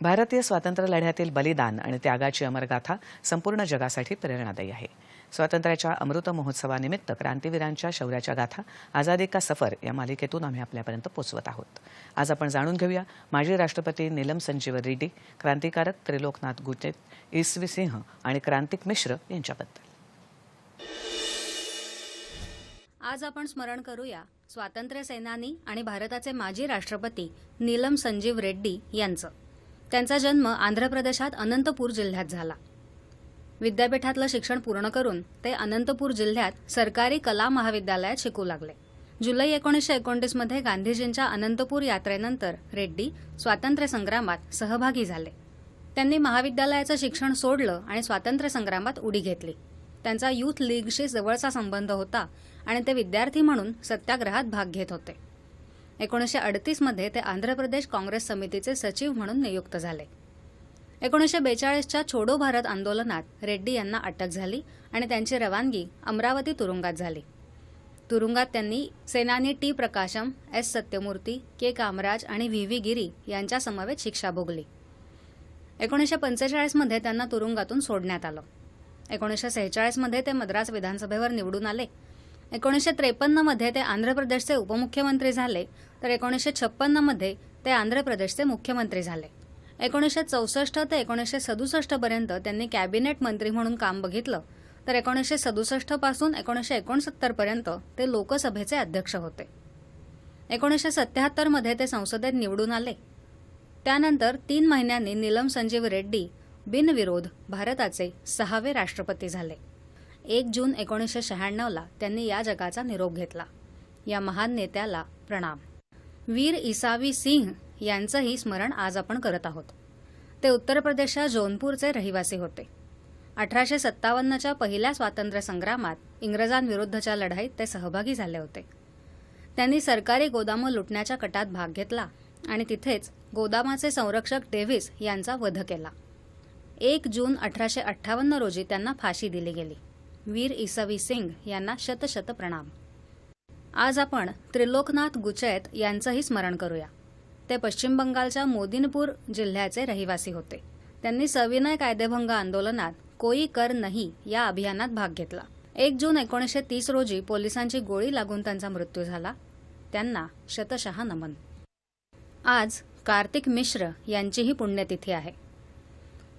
भारतीय स्वातंत्र्य लढ्यातील बलिदान आणि त्यागाची अमरगाथा संपूर्ण जगासाठी प्रेरणादायी आहे. स्वातंत्र्याच्या अमृत महोत्सवानिमित्त क्रांतीवीरांच्या शौर्याच्या गाथा आझादी का सफर या मालिकेतून आम्ही आपल्यापर्यंत पोचवत आहोत. आज आपण जाणून घेऊया माजी राष्ट्रपती नीलम संजीव रेड्डी क्रांतिकारक त्रिलोकनाथ गुटेत ईसवी सिंह आणि क्रांतिक मिश्र यांच्याबद्दल. आज आपण स्मरण करूया स्वातंत्र्य सेनानी आणि भारताचे माजी राष्ट्रपती नीलम संजीव रेड्डी यांचं. त्यांचा जन्म आंध्र प्रदेशात अनंतपूर जिल्ह्यात झाला. विद्यापीठातलं शिक्षण पूर्ण करून ते अनंतपूर जिल्ह्यात सरकारी कला महाविद्यालयात शिकू लागले. जुलै एकोणीसशे एकोणतीसमध्ये गांधीजींच्या अनंतपूर यात्रेनंतर रेड्डी स्वातंत्र्य संग्रामात सहभागी झाले. त्यांनी महाविद्यालयाचं शिक्षण सोडलं आणि स्वातंत्र्य संग्रामात उडी घेतली. त्यांचा यूथ लीगशी जवळचा संबंध होता आणि ते विद्यार्थी म्हणून सत्याग्रहात भाग घेत होते. एकोणीसशे अडतीसमध्ये ते आंध्र प्रदेश काँग्रेस समितीचे सचिव म्हणून नियुक्त झाले. एकोणीसशे बेचाळीसच्या छोडो भारत आंदोलनात रेड्डी यांना अटक झाली आणि त्यांची रवानगी अमरावती तुरुंगात झाली. तुरुंगात त्यांनी सेनानी T. Prakasam S. Satyamurti K. Kamaraj आणि व्ही. व्ही. गिरी यांच्यासमवेत शिक्षा भोगली. एकोणीसशे पंचेचाळीसमध्ये त्यांना तुरुंगातून सोडण्यात आलं. एकोणीसशे सेहेचाळीसमध्ये ते मद्रास विधानसभेवर निवडून आले. एकोणीसशे त्रेपन्नमध्ये ते आंध्र प्रदेशचे उपमुख्यमंत्री झाले तर एकोणीसशे छप्पन्नमध्ये ते आंध्र प्रदेशचे मुख्यमंत्री झाले. एकोणीसशे चौसष्ट ते एकोणीसशे सदुसष्टपर्यंत त्यांनी कॅबिनेट मंत्री म्हणून काम बघितलं तर एकोणीसशे सदुसष्टपासून एकोणीसशे एकोणसत्तरपर्यंत ते लोकसभेचे अध्यक्ष होते. एकोणीसशे सत्याहत्तरमध्ये ते संसदेत निवडून आले. त्यानंतर तीन महिन्यांनी नीलम संजीव रेड्डी बिनविरोध भारताचे सहावे राष्ट्रपती झाले. एक जून एकोणीसशे शहाण्णवला त्यांनी या जगाचा निरोप घेतला. या महान नेत्याला प्रणाम. वीर इसावी सिंह यांचंही स्मरण आज आपण करत आहोत. ते उत्तर प्रदेशच्या जौनपूरचे रहिवासी होते. अठराशे सत्तावन्नच्या पहिल्या स्वातंत्र्य संग्रामात इंग्रजांविरुद्धच्या लढाईत ते सहभागी झाले होते. त्यांनी सरकारी गोदामं लुटण्याच्या कटात भाग घेतला आणि तिथेच गोदामाचे संरक्षक डेव्हिस यांचा वध केला. एक जून अठराशे अठ्ठावन्न रोजी त्यांना फाशी दिली गेली. वीर इसवी सिंग यांना शतशत प्रणाम. आज आपण त्रिलोकनाथ गुचैत यांचंही स्मरण करूया. ते पश्चिम बंगालच्या मोदिनपूर जिल्ह्याचे रहिवासी होते. त्यांनी सविनय कायदेभंग आंदोलनात कोई कर नाही या अभियानात भाग घेतला. एक जून एकोणीसशे तीस रोजी पोलिसांची गोळी लागून त्यांचा मृत्यू झाला. त्यांना शतशः नमन. आज कार्तिक मिश्र यांचीही पुण्यतिथी आहे.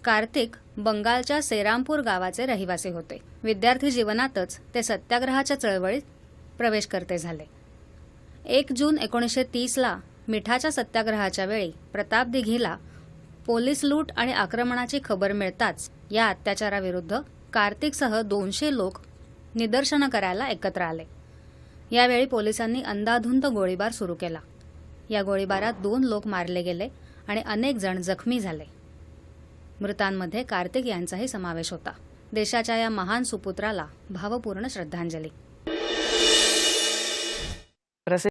कार्तिक बंगालच्या सेरामपूर गावाचे रहिवासी होते. विद्यार्थी जीवनातच ते सत्याग्रहाच्या चळवळीत प्रवेश करते झाले. एक जून एकोणीसशे तीसला मिठाच्या सत्याग्रहाच्या वेळी प्रताप दिघीला पोलीस लूट आणि आक्रमणाची खबर मिळताच या अत्याचाराविरुद्ध कार्तिकसह दोनशे लोक निदर्शनं करायला एकत्र आले. यावेळी पोलिसांनी अंदाधुंद गोळीबार सुरू केला. या गोळीबारात दोन लोक मारले गेले आणि अनेक जण जखमी झाले. मृतांमध्ये कार्तिक यांचाही समावेश होता. देशाच्या या महान सुपुत्राला भावपूर्ण श्रद्धांजली.